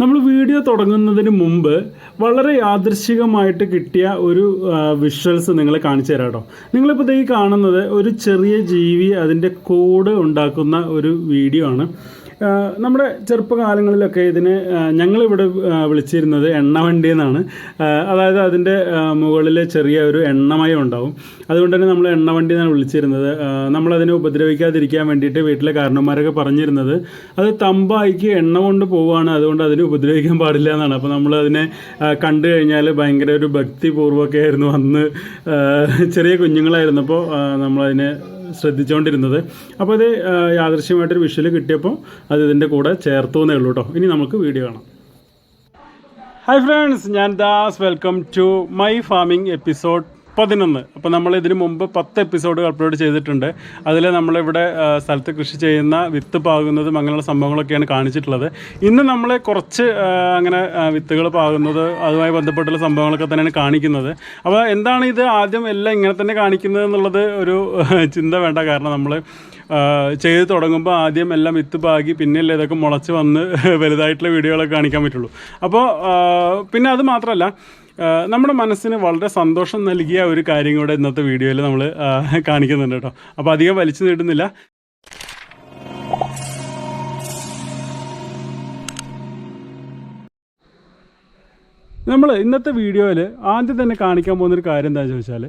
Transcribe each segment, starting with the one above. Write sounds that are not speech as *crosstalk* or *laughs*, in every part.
നമ്മൾ വീഡിയോ തുടങ്ങുന്നതിന് മുമ്പ് വളരെ യാദൃശികമായിട്ട് കിട്ടിയ ഒരു വിഷ്വൽസ് നിങ്ങളെ കാണിച്ചു തരാം കേട്ടോ. നിങ്ങളിപ്പോൾ ഈ കാണുന്നത് ഒരു ചെറിയ ജീവി അതിന്റെ കോഡ് ഉണ്ടാക്കുന്ന ഒരു വീഡിയോ ആണ്. നമ്മുടെ ചെറുപ്പകാലങ്ങളിലൊക്കെ ഇതിന് ഞങ്ങളിവിടെ വിളിച്ചിരുന്നത് എണ്ണവണ്ടി എന്നാണ്. അതായത് അതിന്റെ മുകളിൽ ചെറിയ ഒരു എണ്ണമയം ഉണ്ടാവും. അതുകൊണ്ട് തന്നെ നമ്മൾ എണ്ണവണ്ടി എന്നാണ് വിളിച്ചിരുന്നത്. നമ്മളതിനെ ഉപദ്രവിക്കാതിരിക്കാൻ വേണ്ടിയിട്ട് വീട്ടിലെ കാരണന്മാരൊക്കെ പറഞ്ഞിരുന്നത്. അത് തമ്പായിക്ക് എണ്ണ കൊണ്ട് പോവുകയാണ്. അതുകൊണ്ട് അതിനെ ഉപദ്രവിക്കാൻ പാടില്ല എന്നാണ്. അപ്പോൾ നമ്മൾ അതിനെ കണ്ടു കഴിഞ്ഞാൽ ഭയങ്കര ഒരു ഭക്തിപൂർവമൊക്കെ ആയിരുന്നു അന്ന്. ചെറിയ കുഞ്ഞുങ്ങളായിരുന്നപ്പോൾ നമ്മളതിനെ ശ്രദ്ധിച്ചുകൊണ്ടിരുന്നത് അപ്പോൾ അത് യാദൃശ്യമായിട്ടൊരു വിഷ്വൽ കിട്ടിയപ്പോൾ അത് ഇതിന്റെ കൂടെ ചേർത്തു എന്നേ ഉള്ളൂ കേട്ടോ ഇനി നമുക്ക് വീഡിയോ കാണാം. ഹായ് ഫ്രണ്ട്സ് ഞാൻ Das. Welcome to my farming episode പതിനൊന്ന്. അപ്പോൾ നമ്മൾ ഇതിന് മുമ്പ് പത്ത് എപ്പിസോഡ് അപ്ലോഡ് ചെയ്തിട്ടുണ്ട്. അതിൽ നമ്മളിവിടെ സ്ഥലത്ത് കൃഷി ചെയ്യുന്ന വിത്ത് പാകുന്നതും അങ്ങനെയുള്ള സംഭവങ്ങളൊക്കെയാണ് കാണിച്ചിട്ടുള്ളത്. ഇന്ന് നമ്മൾ കുറച്ച് അങ്ങനെ വിത്തുകൾ പാകുന്നത് അതുമായി ബന്ധപ്പെട്ടുള്ള സംഭവങ്ങളൊക്കെ തന്നെയാണ് കാണിക്കുന്നത്. അപ്പോൾ എന്താണ് ഇത് ആദ്യം എല്ലാം ഇങ്ങനെ തന്നെ കാണിക്കുന്നത് എന്നുള്ളത് ഒരു ചിന്ത വേണ്ട. കാരണം നമ്മൾ ചെയ്ത് തുടങ്ങുമ്പോൾ ആദ്യം എല്ലാം വിത്ത് പാകി പിന്നെയല്ലേ ഇതൊക്കെ മുളച്ച് വന്ന് വലുതായിട്ടുള്ള വീഡിയോകളൊക്കെ കാണിക്കാൻ പറ്റുള്ളൂ. അപ്പോൾ പിന്നെ അത് മാത്രമല്ല നമ്മുടെ മനസ്സിന് വളരെ സന്തോഷം നൽകിയ ഒരു കാര്യം കൂടെ ഇന്നത്തെ വീഡിയോയിൽ നമ്മൾ കാണിക്കുന്നുണ്ട് കേട്ടോ. അപ്പോൾ അധികം വലിച്ചു നീട്ടുന്നില്ല. നമ്മൾ ഇന്നത്തെ വീഡിയോയിൽ ആദ്യം തന്നെ കാണിക്കാൻ പോകുന്നൊരു കാര്യം എന്താണെന്ന് ചോദിച്ചാൽ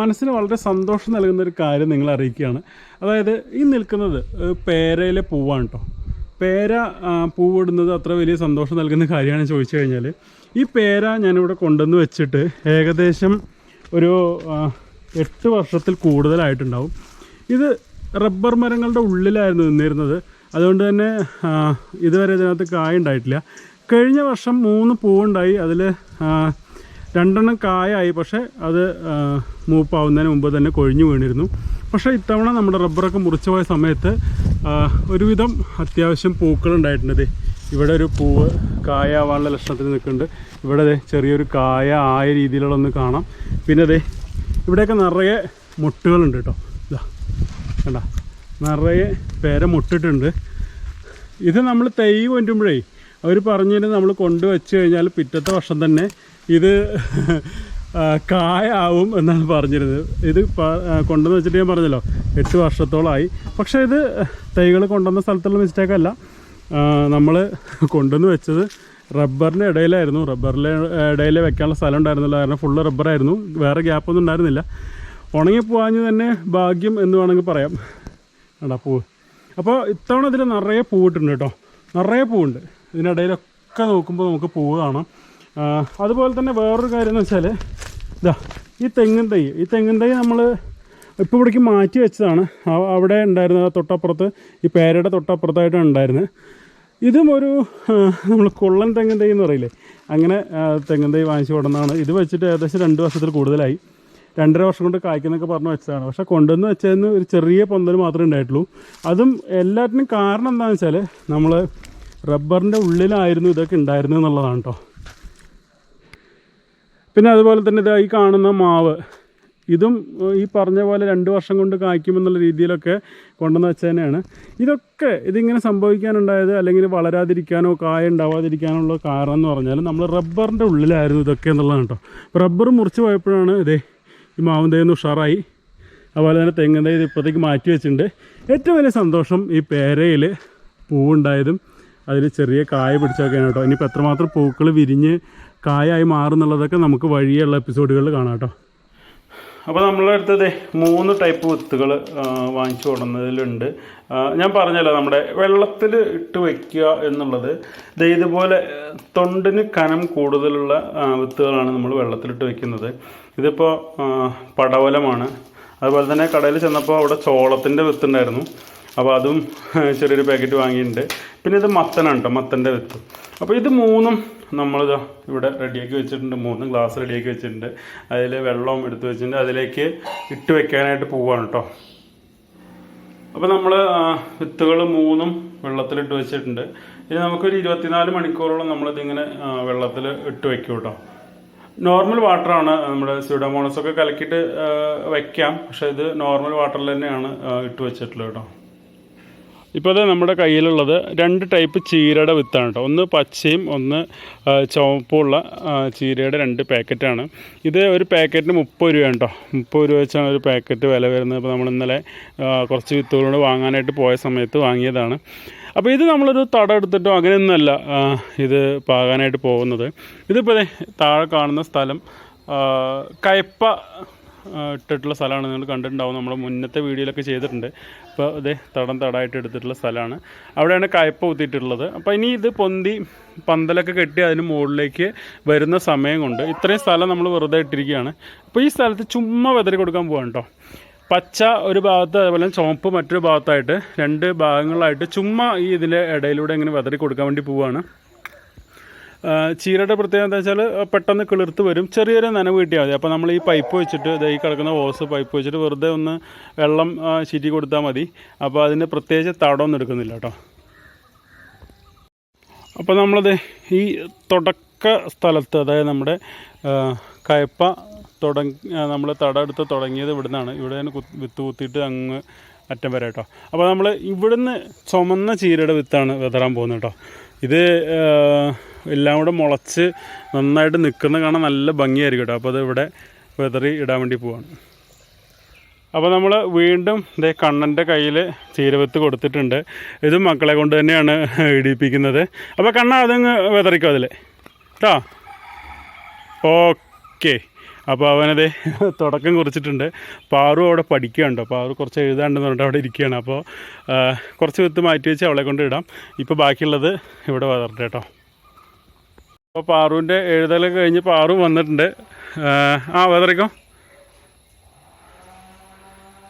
മനസ്സിന് വളരെ സന്തോഷം നൽകുന്ന ഒരു കാര്യം നിങ്ങൾ അറിയിക്കുകയാണ്. അതായത് ഈ നിൽക്കുന്നത് പേരയിലെ പൂവാണ് കേട്ടോ. പേര പൂവിടുന്നത് അത്ര വലിയ സന്തോഷം നൽകുന്ന കാര്യമാണ് ചോദിച്ചു കഴിഞ്ഞാൽ ഈ പേര ഞാനിവിടെ കൊണ്ടുവന്ന് വെച്ചിട്ട് ഏകദേശം ഒരു എട്ട് വർഷത്തിൽ കൂടുതലായിട്ടുണ്ടാവും. ഇത് റബ്ബർ മരങ്ങളുടെ ഉള്ളിലായിരുന്നു നിന്നിരുന്നത്. അതുകൊണ്ട് തന്നെ ഇതുവരെ ഇതിനകത്ത് കായ ഉണ്ടായിട്ടില്ല. കഴിഞ്ഞ വർഷം മൂന്ന് പൂവുണ്ടായി. അതിൽ രണ്ടെണ്ണം കായായി. പക്ഷേ അത് മൂപ്പാവുന്നതിന് മുമ്പ് തന്നെ കൊഴിഞ്ഞു വീണിരുന്നു. പക്ഷേ ഇത്തവണ നമ്മുടെ റബ്ബറൊക്കെ മുറിച്ചു പോയ സമയത്ത് ഒരുവിധം അത്യാവശ്യം പൂക്കളുണ്ടായിട്ടുണ്ട്. ഇവിടെ ഒരു പൂവ് കായ ആവാനുള്ള ലക്ഷണത്തിൽ നിൽക്കുന്നുണ്ട്. ഇവിടെ ചെറിയൊരു കായ ആയ രീതിയിലുള്ള ഒന്ന് കാണാം. പിന്നെ അതെ ഇവിടെയൊക്കെ നിറയെ മുട്ടുകളുണ്ട് കേട്ടോ. ഇതാ കണ്ട? നിറയെ പേര മുട്ടിട്ടുണ്ട്. ഇത് നമ്മൾ തൈ കൊണ്ടുമ്പോഴേ അവർ പറഞ്ഞിട്ട് നമ്മൾ കൊണ്ടുവച്ച് കഴിഞ്ഞാൽ പിറ്റത്തെ വർഷം തന്നെ ഇത് കായാവും എന്നാണ് പറഞ്ഞിരുന്നത്. ഇത് കൊണ്ടുവന്ന് വെച്ചിട്ട് ഞാൻ പറഞ്ഞല്ലോ എട്ട് വർഷത്തോളമായി. പക്ഷേ ഇത് തൈകൾ കൊണ്ടുവന്ന സ്ഥലത്തുള്ള മിസ്റ്റേക്കല്ല നമ്മൾ കൊണ്ടുവന്ന് വെച്ചത് റബ്ബറിന്റെ ഇടയിലായിരുന്നു. റബ്ബറിലെ ഇടയിൽ വെക്കാനുള്ള സ്ഥലം ഉണ്ടായിരുന്നില്ല. കാരണം ഫുള്ള് റബ്ബറായിരുന്നു വേറെ ഗ്യാപ്പൊന്നും ഉണ്ടായിരുന്നില്ല. ഉണങ്ങി പോകാഞ്ഞ് തന്നെ ഭാഗ്യം എന്ന് വേണമെങ്കിൽ പറയാം. എടാ പൂവ് അപ്പോൾ ഇത്തവണ ഇതിൽ നിറയെ പൂവിട്ടുണ്ട് കേട്ടോ. നിറയെ പൂവുണ്ട്. ഇതിനിടയിലൊക്കെ നോക്കുമ്പോൾ നമുക്ക് പൂവ് കാണാം. അതുപോലെ തന്നെ വേറൊരു കാര്യം എന്ന് വെച്ചാൽ ഇതാ ഈ തെങ്ങിൻ തൈ. ഈ തെങ്ങിൻ തൈ നമ്മൾ ഇപ്പോൾ ഇവിടേക്ക് മാറ്റി വെച്ചതാണ്. അവിടെ ഉണ്ടായിരുന്നത് തൊട്ടപ്പുറത്ത് ഈ പേരയുടെ തൊട്ടപ്പുറത്തായിട്ടാണ് ഉണ്ടായിരുന്നത്. ഇതും ഒരു നമ്മൾ കൊള്ളൻ തെങ്ങൻ തൈ എന്ന് പറയില്ലേ? അങ്ങനെ തെങ്ങൻ തൈ വാങ്ങിച്ചു കൊടുന്നതാണ് ഇത് വെച്ചിട്ട് ഏകദേശം രണ്ട് വർഷത്തിൽ കൂടുതലായി. രണ്ടര വർഷം കൊണ്ട് കായ്ക്കുന്നൊക്കെ പറഞ്ഞ് വെച്ചതാണ്. പക്ഷെ കൊണ്ടുവന്ന് വെച്ചതിന് ഒരു ചെറിയ പൊന്തൽ മാത്രമേ ഉണ്ടായിട്ടുള്ളൂ. അതും എല്ലാറ്റിനും കാരണം എന്താണെന്ന് വെച്ചാൽ നമ്മൾ റബ്ബറിന്റെ ഉള്ളിലായിരുന്നു ഇതൊക്കെ ഉണ്ടായിരുന്നത് എന്നുള്ളതാണ് കേട്ടോ പിന്നെ അതുപോലെ തന്നെ ഇതായി കാണുന്ന മാവ്. ഇതും ഈ പറഞ്ഞ പോലെ രണ്ട് വർഷം കൊണ്ട് കായ്ക്കുമെന്നുള്ള രീതിയിലൊക്കെ കൊണ്ടുവന്ന് വെച്ച് തന്നെയാണ് ഇതൊക്കെ ഇതിങ്ങനെ സംഭവിക്കാനുണ്ടായത് അല്ലെങ്കിൽ വളരാതിരിക്കാനോ കായ ഉണ്ടാവാതിരിക്കാനോ ഉള്ള കാരണം എന്ന് പറഞ്ഞാൽ നമ്മൾ റബ്ബറിന്റെ ഉള്ളിലായിരുന്നു ഇതൊക്കെ എന്നുള്ളതാണ് കേട്ടോ. റബ്ബർ മുറിച്ച് പോയപ്പോഴാണ് ഇതേ ഈ മാവും തേന്ന് ഉഷാറായി. അതുപോലെ തന്നെ തെങ്ങിൻ തൈ ഇത് ഇപ്പോഴത്തേക്ക് മാറ്റി വെച്ചിട്ടുണ്ട്. ഏറ്റവും വലിയ സന്തോഷം ഈ പേരയിൽ പൂവുണ്ടായതും അതിൽ ചെറിയ കായ പിടിച്ചൊക്കെയാണ് കേട്ടോ. ഇനിയിപ്പോൾ എത്രമാത്രം പൂക്കൾ വിരിഞ്ഞ് കായായി മാറുന്നുള്ളതൊക്കെ നമുക്ക് വഴിയുള്ള എപ്പിസോഡുകളിൽ കാണാം കേട്ടോ. അപ്പോൾ നമ്മളെടുത്തത് മൂന്ന് ടൈപ്പ് വിത്തുകൾ വാങ്ങിച്ചു കൊടുക്കുന്നതിലുണ്ട് ഞാൻ പറഞ്ഞല്ലോ നമ്മുടെ വെള്ളത്തിൽ ഇട്ട് വയ്ക്കുക എന്നുള്ളത്. ഇതുപോലെ തൊണ്ടിന് കനം കൂടുതലുള്ള വിത്തുകളാണ് നമ്മൾ വെള്ളത്തിലിട്ട് വയ്ക്കുന്നത് ഇതിപ്പോൾ പടവലമാണ്. അതുപോലെ തന്നെ കടയിൽ ചെന്നപ്പോൾ അവിടെ ചോളത്തിന്റെ വിത്തുണ്ടായിരുന്നു. അപ്പോൾ അതും *laughs* ചെറിയൊരു പാക്കറ്റ് വാങ്ങിയിട്ടുണ്ട്. പിന്നെ ഇത് മത്തനാണ് കേട്ടോ മത്തന്റെ വിത്ത്. അപ്പോൾ ഇത് മൂന്നും നമ്മൾ ഇവിടെ റെഡിയാക്കി വെച്ചിട്ടുണ്ട്. മൂന്ന് ഗ്ലാസ് റെഡിയാക്കി വെച്ചിട്ടുണ്ട്. അതിൽ വെള്ളവും എടുത്ത് വെച്ചിട്ടുണ്ട്. അതിലേക്ക് ഇട്ട് വെക്കാനായിട്ട് പോവാണ് കേട്ടോ അപ്പോൾ നമ്മൾ വിത്തുകൾ മൂന്നും വെള്ളത്തിലിട്ട് വെച്ചിട്ടുണ്ട്. ഇനി നമുക്കൊരു ഇരുപത്തിനാല് മണിക്കൂറോളം നമ്മളിതിങ്ങനെ വെള്ളത്തിൽ ഇട്ട് വെക്കും കേട്ടോ നോർമൽ വാട്ടറാണ് നമ്മുടെ സ്യൂഡോമോണസ് ഒക്കെ കലക്കിയിട്ട് വയ്ക്കാം പക്ഷേ ഇത് നോർമൽ വാട്ടറിൽ തന്നെയാണ് ഇട്ട് വെച്ചിട്ടുള്ളത് കേട്ടോ ഇപ്പോൾ അത് നമ്മുടെ കയ്യിലുള്ളത് രണ്ട് ടൈപ്പ് ചീരയുടെ വിത്താണ് കേട്ടോ ഒന്ന് പച്ചയും ഒന്ന് ചുവപ്പുള്ള ചീരയുടെ രണ്ട് പാക്കറ്റാണ്. ഇത് ഒരു പാക്കറ്റിന് മുപ്പത് രൂപയാണ് കേട്ടോ മുപ്പത് രൂപ വെച്ചാണ് ഒരു പാക്കറ്റ് വില വരുന്നത്. ഇപ്പോൾ നമ്മൾ ഇന്നലെ കുറച്ച് വിത്തുകളോട് വാങ്ങാനായിട്ട് പോയ സമയത്ത് വാങ്ങിയതാണ്. അപ്പോൾ ഇത് നമ്മളൊരു തട എടുത്തിട്ടോ അങ്ങനെയൊന്നുമല്ല ഇത് പാകാനായിട്ട് പോകുന്നത്. ഇതിപ്പോൾ താഴെ കാണുന്ന സ്ഥലം കയ്പ ഇട്ടിട്ടുള്ള സ്ഥലമാണ് നിങ്ങൾ കണ്ടിട്ടുണ്ടാവും. നമ്മൾ മുന്നത്തെ വീഡിയോയിലൊക്കെ ചെയ്തിട്ടുണ്ട്. അപ്പോൾ ഇത് തടം തടായിട്ട് എടുത്തിട്ടുള്ള സ്ഥലമാണ് അവിടെയാണ് കയപ്പ ഊത്തിയിട്ടുള്ളത്. അപ്പോൾ ഇനി ഇത് പൊന്തി പന്തലൊക്കെ കെട്ടി അതിന് മുകളിലേക്ക് വരുന്ന സമയം കൊണ്ട് ഇത്രയും സ്ഥലം നമ്മൾ വെറുതെ ഇട്ടിരിക്കുകയാണ്. അപ്പോൾ ഈ സ്ഥലത്ത് ചുമ്മാ വെതറി കൊടുക്കാൻ പോകാം കേട്ടോ പച്ച ഒരു ഭാഗത്ത് അതുപോലെ ചുവപ്പ് മറ്റൊരു ഭാഗത്തായിട്ട് രണ്ട് ഭാഗങ്ങളായിട്ട് ചുമ്മാ ഈ ഇതിന്റെ ഇടയിലൂടെ ഇങ്ങനെ വെതറി കൊടുക്കാൻ വേണ്ടി പോവുകയാണ് ചീരയുടെ പ്രത്യേകത എന്താ വെച്ചാൽ പെട്ടെന്ന് കിളിർത്ത് വരും. ചെറിയൊരു നനവ് കിട്ടിയാൽ മതി. അപ്പോൾ നമ്മൾ ഈ പൈപ്പ് വെച്ചിട്ട് ഈ കിടക്കുന്ന ഓസ് പൈപ്പ് വെച്ചിട്ട് വെറുതെ ഒന്ന് വെള്ളം ചീറ്റി കൊടുത്താൽ മതി. അപ്പോൾ അതിന് പ്രത്യേകിച്ച് തടമൊന്നും എടുക്കുന്നില്ല കേട്ടോ. അപ്പോൾ നമ്മളത് ഈ തുടക്ക സ്ഥലത്ത് അതായത് നമ്മുടെ കയപ്പ തുടങ്ങി നമ്മൾ തടം എടുത്ത് തുടങ്ങിയത് ഇവിടെ നിന്നാണ് ഇവിടെ തന്നെ വിത്ത് കുത്തിയിട്ട് അങ്ങ് അറ്റം വരെ കേട്ടോ. അപ്പോൾ നമ്മൾ ഇവിടുന്ന് ചുമന്ന ചീരയുടെ വിത്താണ് വിതറാൻ പോകുന്നത് കേട്ടോ. ഇത് എല്ലാം കൂടെ മുളച്ച് നന്നായിട്ട് നിൽക്കുന്ന കാണാൻ നല്ല ഭംഗിയായിരിക്കും കേട്ടോ. അപ്പോൾ അത് ഇവിടെ വിതറി ഇടാൻ വേണ്ടി പോവാണ്. അപ്പോൾ നമ്മൾ വീണ്ടും ഇതേ കണ്ണന്റെ കയ്യിൽ ചീരവത്ത് കൊടുത്തിട്ടുണ്ട്. ഇത് മക്കളെ കൊണ്ട് തന്നെയാണ് ഇടിപ്പിക്കുന്നത് അപ്പോൾ കണ്ണ അതങ്ങ് വിതറിക്കോ അതിൽ കേട്ടോ ഓക്കെ. അപ്പോൾ അവനത് തുടക്കം കുറിച്ചിട്ടുണ്ട്. പാറു അവിടെ പഠിക്കുകയുണ്ട്. പാറു കുറച്ച് എഴുതാണ്ടെന്ന് പറഞ്ഞിട്ട് അവിടെ ഇരിക്കുകയാണ്. അപ്പോൾ കുറച്ച് വിത്ത് മാറ്റി വെച്ച് അവളെ കൊണ്ട് ഇടാം. ഇപ്പോൾ ബാക്കിയുള്ളത് ഇവിടെ വളർത്തട്ടെ കേട്ടോ. അപ്പോൾ പാറുവിന്റെ എഴുതലൊക്കെ കഴിഞ്ഞ് പാറു വന്നിട്ടുണ്ട്. ആ, വെതറിക്കോ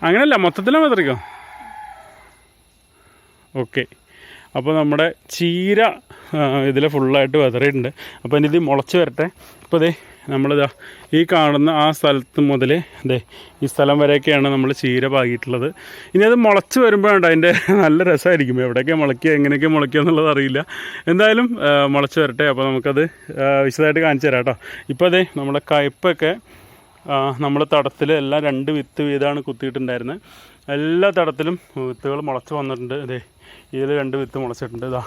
അങ്ങനെയല്ല മൊത്തത്തിലും വെതറിക്കോ ഓക്കെ. അപ്പോൾ നമ്മുടെ ചീര ഇതിൽ ഫുള്ളായിട്ട് വെതറിയിട്ടുണ്ട്. അപ്പോൾ ഇനി ഇത് മുളച്ച് വരട്ടെ. അപ്പോൾ ദേ നമ്മളിതാ ഈ കാണുന്ന ആ സ്ഥലത്ത് മുതൽ അതെ ഈ സ്ഥലം വരെയൊക്കെയാണ് നമ്മൾ ചീര പാകിയിട്ടുള്ളത്. ഇനി അത് മുളച്ച് വരുമ്പോഴാണ് അതിന്റെ *laughs* നല്ല രസമായിരിക്കും. എവിടെയൊക്കെ മുളയ്ക്കുക എങ്ങനെയൊക്കെ മുളയ്ക്കുക എന്നുള്ളത് അറിയില്ല. എന്തായാലും മുളച്ച് വരട്ടെ. അപ്പോൾ നമുക്കത് വിശദമായിട്ട് കാണിച്ചു തരാം കേട്ടോ ഇപ്പോൾ അതെ നമ്മുടെ കയ്പ്പൊക്കെ നമ്മൾ തടത്തിൽ എല്ലാം രണ്ട് വിത്ത് വീതമാണ് കുത്തിയിട്ടുണ്ടായിരുന്നത്. എല്ലാ തടത്തിലും വിത്തുകൾ മുളച്ച് വന്നിട്ടുണ്ട്. അതെ ഇതിൽ രണ്ട് വിത്ത് മുളച്ചിട്ടുണ്ട്. ഇതാ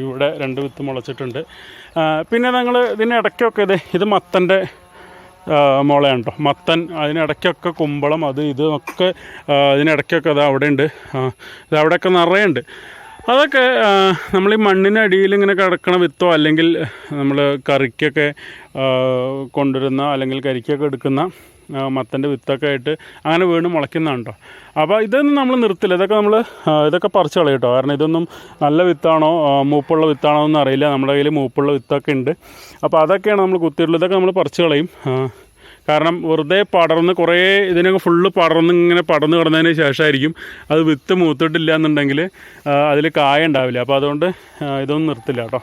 ഇവിടെ രണ്ട് വിത്ത് മുളച്ചിട്ടുണ്ട്. പിന്നെ ഞങ്ങൾ ഇതിനിടയ്ക്കൊക്കെ ഇത് ഇത് മത്തന്റെ മുളയാണ് കേട്ടോ മത്തൻ അതിനിടയ്ക്കൊക്കെ കുമ്പളം അത് ഇതൊക്കെ ഇതിനിടയ്ക്കൊക്കെ അത് അവിടെ ഉണ്ട് ഇത് അവിടെയൊക്കെ നിറയുണ്ട്. അതൊക്കെ നമ്മൾ ഈ മണ്ണിനടിയിൽ ഇങ്ങനെ കിടക്കണ വിത്തോ അല്ലെങ്കിൽ നമ്മൾ കറിക്കൊക്കെ കൊണ്ടുവരുന്ന അല്ലെങ്കിൽ കരിക്കൊക്കെ എടുക്കുന്ന മത്തന്റെ വിത്തൊക്കെ ആയിട്ട് അങ്ങനെ വീണ് മുളയ്ക്കുന്നതാണ് കേട്ടോ അപ്പോൾ ഇതൊന്നും നമ്മൾ നിർത്തില്ല. ഇതൊക്കെ നമ്മൾ ഇതൊക്കെ പറിച്ച് കളയും കേട്ടോ കാരണം ഇതൊന്നും നല്ല വിത്താണോ മൂപ്പുള്ള വിത്താണോ എന്ന് അറിയില്ല. നമ്മുടെ കയ്യിൽ മൂപ്പുള്ള വിത്തൊക്കെ ഉണ്ട്. അപ്പോൾ അതൊക്കെയാണ് നമ്മൾ കുത്തിയിട്ടുള്ളത്. ഇതൊക്കെ നമ്മൾ പറിച്ച് കളയും. കാരണം വെറുതെ പടർന്ന് കുറേ ഇതിനൊക്കെ ഫുള്ള് പടർന്ന് ഇങ്ങനെ പടർന്ന് കിടന്നതിന് ശേഷമായിരിക്കും അത് വിത്ത് മൂത്തിട്ടില്ല എന്നുണ്ടെങ്കിൽ അതിൽ കായ ഉണ്ടാവില്ല. അപ്പോൾ അതുകൊണ്ട് ഇതൊന്നും നിർത്തില്ല കേട്ടോ